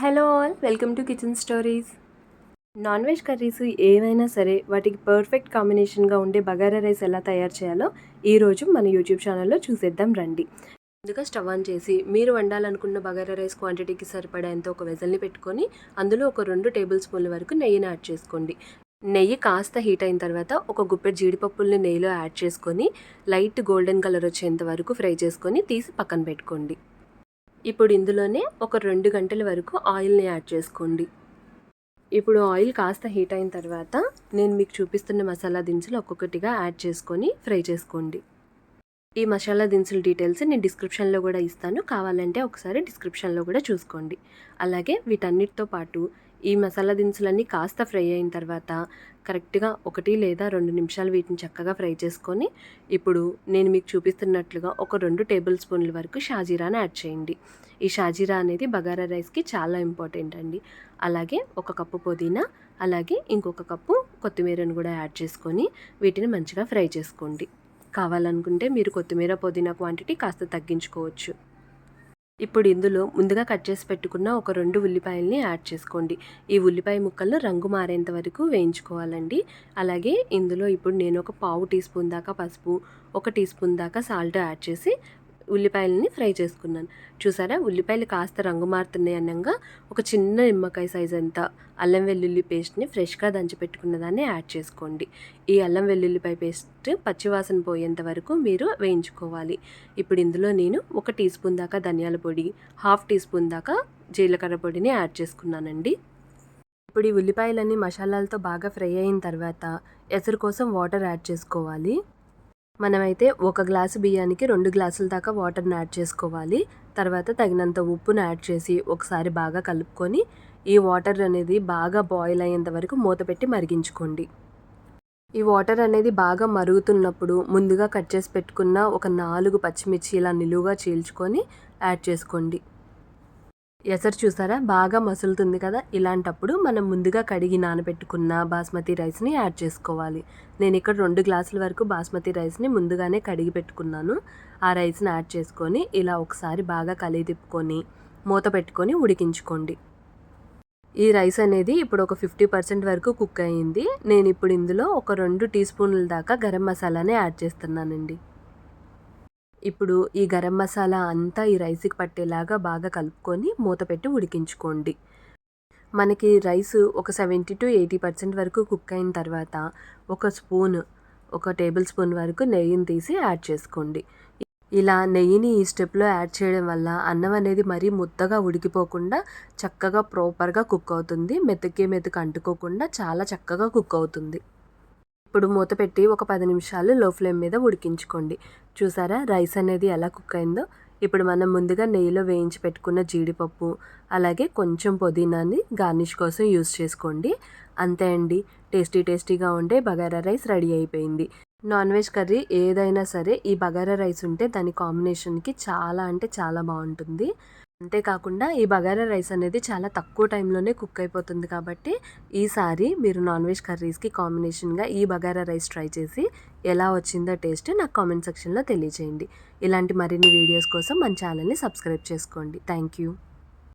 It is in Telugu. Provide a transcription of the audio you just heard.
Hello all welcome to kitchen stories. Non veg curries ఏవైనా సరే వాటికి పర్ఫెక్ట్ కాంబినేషన్గా ఉండే బగారా రైస్ ఎలా తయారు చేయాలో ఈరోజు మన యూట్యూబ్ ఛానల్లో చూసేద్దాం రండి. ముందుగా స్టవ్ ఆన్ చేసి మీరు వండాలనుకున్న బగారా రైస్ క్వాంటిటీకి సరిపడేంత ఒక వెజల్ని పెట్టుకొని అందులో ఒక రెండు టేబుల్ స్పూన్ల వరకు నెయ్యిని యాడ్ చేసుకోండి. నెయ్యి కాస్త హీట్ అయిన తర్వాత ఒక గుప్పెడు జీడిపప్పుల్ని నెయ్యిలో యాడ్ చేసుకొని లైట్ గోల్డెన్ కలర్ వచ్చేంత వరకు ఫ్రై చేసుకొని తీసి పక్కన పెట్టుకోండి. ఇప్పుడు ఇందులోనే ఒక రెండు గంటల వరకు ఆయిల్ని యాడ్ చేసుకోండి. ఇప్పుడు ఆయిల్ కాస్త హీట్ అయిన తర్వాత నేను మీకు చూపిస్తున్న మసాలా దినుసులు ఒక్కొక్కటిగా యాడ్ చేసుకొని ఫ్రై చేసుకోండి. ఈ మసాలా దినుసుల డీటెయిల్స్ నేను డిస్క్రిప్షన్లో కూడా ఇస్తాను. కావాలంటే ఒకసారి డిస్క్రిప్షన్లో కూడా చూసుకోండి. అలాగే వీటన్నిటితో పాటు ఈ మసాలా దినుసులన్నీ కాస్త ఫ్రై అయిన తర్వాత కరెక్ట్గా ఒకటి లేదా రెండు నిమిషాలు వీటిని చక్కగా ఫ్రై చేసుకొని ఇప్పుడు నేను మీకు చూపిస్తున్నట్లుగా ఒక రెండు టేబుల్ స్పూన్ల వరకు షాజీరాని యాడ్ చేయండి. ఈ షాజీరా అనేది బగారా రైస్కి చాలా ఇంపార్టెంట్ అండి. అలాగే ఒక కప్పు పుదీనా అలాగే ఇంకొక కప్పు కొత్తిమీరను కూడా యాడ్ చేసుకొని వీటిని మంచిగా ఫ్రై చేసుకోండి. కావాలనుకుంటే మీరు కొత్తిమీర పుదీనా క్వాంటిటీ కాస్త తగ్గించుకోవచ్చు. ఇప్పుడు ఇందులో ముందుగా కట్ చేసి పెట్టుకున్న ఒక రెండు ఉల్లిపాయల్ని యాడ్ చేసుకోండి. ఈ ఉల్లిపాయ ముక్కలను రంగు మారేంత వరకు వేయించుకోవాలండి. అలాగే ఇందులో ఇప్పుడు నేను ఒక పావు టీ స్పూన్ దాకా పసుపు ఒక టీ స్పూన్ దాకా సాల్ట్ యాడ్ చేసి ఉల్లిపాయలని ఫ్రై చేసుకున్నాను. చూసారా? ఉల్లిపాయలు కాస్త రంగు మారుతున్నాయి అన్నంగా. ఒక చిన్న నిమ్మకాయ సైజ్ అంతా అల్లం వెల్లుల్లి పేస్ట్ని ఫ్రెష్గా దంచిపెట్టుకున్న దాన్ని యాడ్ చేసుకోండి. ఈ అల్లం వెల్లుల్లిపాయ పేస్ట్ పచ్చివాసన పోయేంత వరకు మీరు వేయించుకోవాలి. ఇప్పుడు ఇందులో నేను ఒక టీ స్పూన్ దాకా ధనియాల పొడి హాఫ్ టీ స్పూన్ దాకా జీలకర్ర పొడిని యాడ్ చేసుకున్నానండి. ఇప్పుడు ఈ ఉల్లిపాయలన్నీ మసాలాలతో బాగా ఫ్రై అయిన తర్వాత ఎసరు కోసం వాటర్ యాడ్ చేసుకోవాలి. మనమైతే ఒక గ్లాసు బియ్యానికి రెండు గ్లాసుల దాకా వాటర్ని యాడ్ చేసుకోవాలి. తర్వాత తగినంత ఉప్పును యాడ్ చేసి ఒకసారి బాగా కలుపుకొని ఈ వాటర్ అనేది బాగా బాయిల్ అయ్యేంత వరకు మూత పెట్టి మరిగించుకోండి. ఈ వాటర్ అనేది బాగా మరుగుతున్నప్పుడు ముందుగా కట్ చేసి పెట్టుకున్న ఒక నాలుగు పచ్చిమిర్చి ఇలా నిలువుగా చీల్చుకొని యాడ్ చేసుకోండి. ఎసరు చూసారా? బాగా మసులుతుంది కదా? ఇలాంటప్పుడు మనం ముందుగా కడిగి నానబెట్టుకున్న బాస్మతి రైస్ని యాడ్ చేసుకోవాలి. నేను ఇక్కడ రెండు గ్లాసుల వరకు బాస్మతి రైస్ని ముందుగానే కడిగి పెట్టుకున్నాను. ఆ రైస్ని యాడ్ చేసుకొని ఇలా ఒకసారి బాగా కలిగి తిప్పుకొని మూత పెట్టుకొని ఉడికించుకోండి. ఈ రైస్ అనేది ఇప్పుడు ఒక ఫిఫ్టీ పర్సెంట్ వరకు కుక్ అయ్యింది నేను ఇప్పుడు ఇందులో ఒక రెండు టీ స్పూన్ల దాకా గరం మసాలానే యాడ్ చేస్తున్నానండి. ఇప్పుడు ఈ గరం మసాలా అంతా ఈ రైస్కి పట్టేలాగా బాగా కలుపుకొని మూత పెట్టి ఉడికించుకోండి. మనకి రైస్ ఒక సెవెంటీ టు ఎయిటీ పర్సెంట్ వరకు కుక్ అయిన తర్వాత ఒక స్పూన్ ఒక టేబుల్ స్పూన్ వరకు నెయ్యిని తీసి యాడ్ చేసుకోండి. ఇలా నెయ్యిని ఈ స్టెప్లో యాడ్ చేయడం వల్ల అన్నం అనేది మరీ ముద్దగా ఉడికిపోకుండా చక్కగా ప్రాపర్గా కుక్ అవుతుంది. మెతుకే మెతుకు అంటుకోకుండా చాలా చక్కగా కుక్ అవుతుంది. ఇప్పుడు మూత పెట్టి ఒక పది నిమిషాలు లో ఫ్లేమ్ మీద ఉడికించుకోండి. చూసారా? రైస్ అనేది ఎలా కుక్ అయిందో. ఇప్పుడు మనం ముందుగా నెయ్యిలో వేయించి పెట్టుకున్న జీడిపప్పు అలాగే కొంచెం పుదీనాని గార్నిష్ కోసం యూస్ చేసుకోండి. అంతే అండి. టేస్టీ టేస్టీగా ఉండే బగారా రైస్ రెడీ అయిపోయింది. నాన్ వెజ్ కర్రీ ఏదైనా సరే ఈ బగారా రైస్ ఉంటే దాని కాంబినేషన్కి చాలా అంటే చాలా బాగుంటుంది. అంతేకాకుండా ఈ బగారా రైస్ అనేది చాలా తక్కువ టైంలోనే కుక్ అయిపోతుంది కాబట్టి ఈసారి మీరు నాన్ వెజ్ కర్రీస్కి కాంబినేషన్గా ఈ బగారా రైస్ ట్రై చేసి ఎలా వచ్చిందో టేస్ట్ నాకు కామెంట్ సెక్షన్లో తెలియజేయండి. ఇలాంటి మరిన్ని వీడియోస్ కోసం మన ఛానల్ని సబ్స్క్రైబ్ చేసుకోండి. Thank you.